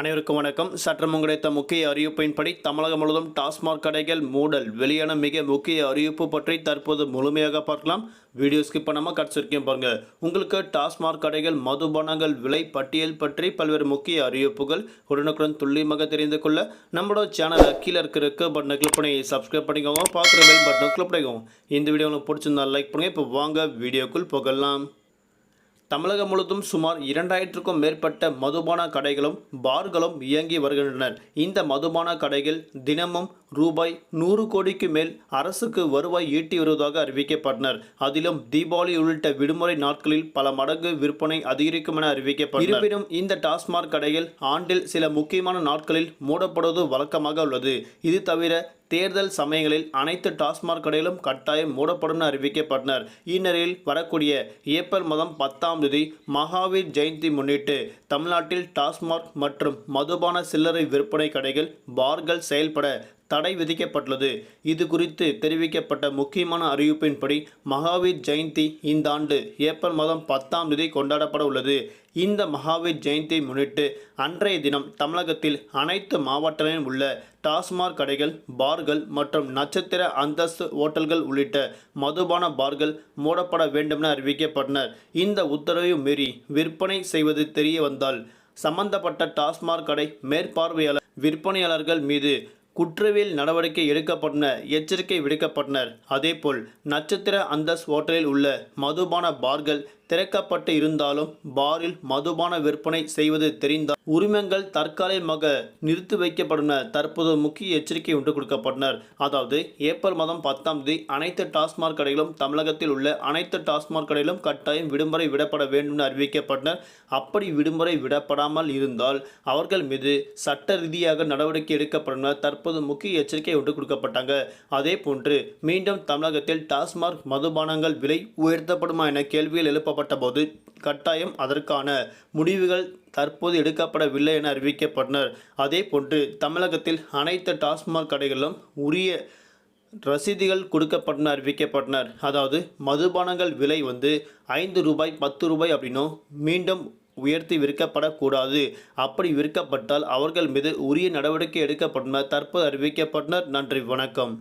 அனைவருக்கும் வணக்கம். சற்றம் கிடைத்த முக்கிய அறிவிப்பின்படி தமிழகம் முழுவதும் டாஸ்மாக் கடைகள் மூடல் வெளியான மிக முக்கிய அறிவிப்பு பற்றி தற்போது முழுமையாக பார்க்கலாம். வீடியோ ஸ்கிப் பண்ணாமல் கடைசிருக்கேன் பாருங்க. உங்களுக்கு டாஸ்மாக் கடைகள் மதுபானங்கள் விலை பட்டியல் பற்றி பல்வேறு முக்கிய அறிவிப்புகள் உடனுக்குடன் துல்லியமாக தெரிந்து கொள்ள நம்மளோட சேனலை கீழே இருக்கிற பட்டனை கிளிக் பண்ணி சப்ஸ்கிரைப் பண்ணிக்கோங்க. பார்க்குற பெல் பட்டனை கிளிக் பண்ணிக்கோங்க. இந்த வீடியோ உங்களுக்கு பிடிச்சிருந்தா லைக் பண்ணுங்கள் இப்போ வாங்க வீடியோக்குள் போகலாம். தமிழகம் முழுவதும் சுமார் இரண்டாயிரத்திற்கும் மேற்பட்ட மதுபான கடைகளும் பார்களும் இயங்கி வருகின்றனர் இந்த மதுபான கடைகள் தினமும் ரூபாய் நூறு கோடிக்கு மேல் அரசுக்கு வருவாய் ஈட்டி வருவதாக அறிவிக்கப்பட்டனர். அதிலும் தீபாவளி உள்ளிட்ட விடுமுறை நாட்களில் பல மடங்கு விற்பனை அதிகரிக்கும் என அறிவிக்கப்பட்டது இருப்பினும் இந்த டாஸ்மாக் கடைகள் ஆண்டில் சில முக்கியமான நாட்களில் மூடப்படுவது வழக்கமாக உள்ளது. இது தவிர தேர்தல் சமயங்களில் அனைத்து டாஸ்மாக் கடைகளும் கட்டாயம் மூடப்படும் என அறிவிக்கப்பட்டனர். இந்நிலையில் வரக்கூடிய ஏப்ரல் மாதம் பத்தாம் தேதி மகாவீர் ஜெயந்தி முன்னிட்டு தமிழ்நாட்டில் டாஸ்மாக் மற்றும் மதுபான சில்லறை விற்பனை கடைகள் பார்கள் செயல்பட தடை விதிக்கப்பட்டுள்ளது. இது குறித்து தெரிவிக்கப்பட்ட முக்கியமான அறிவிப்பின்படி மகாவீர் ஜெயந்தி இந்த ஆண்டு ஏப்ரல் மாதம் பத்தாம் தேதி கொண்டாடப்பட உள்ளது. இந்த மகாவீர் ஜெயந்தியை முன்னிட்டு அன்றைய தினம் தமிழகத்தில் அனைத்து மாவட்டங்களிலும் உள்ள டாஸ்மாக் கடைகள் பார்கள் மற்றும் நட்சத்திர அந்தஸ்து ஓட்டல்கள் உள்ளிட்ட மதுபான பார்கள் மூடப்பட வேண்டும் என அறிவிக்கப்பட்டனர். இந்த உத்தரவை மீறி விற்பனை செய்வது தெரிய வந்தால் சம்பந்தப்பட்ட டாஸ்மாக் கடை மேற்பார்வையாளர் விற்பனையாளர்கள் மீது குற்றவியல் நடவடிக்கை எடுக்கப்பட்டன எச்சரிக்கை விடுக்கப்பட்டனர். அதேபோல் நட்சத்திர அந்தஸ் ஹோட்டலில் உள்ள மதுபான பார்கள் திறக்கப்பட்டு இருந்தாலும் பாரில் மதுபான விற்பனை செய்வது தெரிந்தால் உரிமங்கள் தற்காலிகமாக நிறுத்தி வைக்கப்படும் தற்போது முக்கிய எச்சரிக்கை ஒன்று கொடுக்கப்பட்டனர். அதாவது ஏப்ரல் மாதம் பத்தாம் தேதி அனைத்து டாஸ்மாக் கடைகளும் தமிழகத்தில் உள்ள அனைத்து டாஸ்மாக் கடைகளும் கட்டாயம் விடுமுறை விடப்பட வேண்டும் என அறிவிக்கப்பட்டனர். அப்படி விடுமுறை விடப்படாமல் இருந்தால் அவர்கள் மீது சட்ட ரீதியாக நடவடிக்கை எடுக்கப்படும் தற்போது முக்கிய எச்சரிக்கை ஒன்று கொடுக்கப்பட்டாங்க. அதே போன்று மீண்டும் தமிழகத்தில் டாஸ்மாக் மதுபானங்கள் விலை உயர்த்தப்படுமா என கேள்வியில் எழுப்ப எழுப்பப்பட்ட போது கட்டாயம் அதற்கான முடிவுகள் தற்போது எடுக்கப்படவில்லை என அறிவிக்கப்பட்டனர். அதே போன்று தமிழகத்தில் அனைத்து டாஸ்மாக் கடைகளிலும் உரிய ரசீதிகள் கொடுக்கப்பட்டன அறிவிக்கப்பட்டனர். அதாவது மதுபானங்கள் விலை வந்து ஐந்து ரூபாய் பத்து ரூபாய் அப்படின்னும் மீண்டும் உயர்த்தி விற்கப்படக்கூடாது. அப்படி விற்கப்பட்டால் அவர்கள் மீது உரிய நடவடிக்கை எடுக்கப்பட்டனர் தற்போது அறிவிக்கப்பட்டனர். நன்றி வணக்கம்.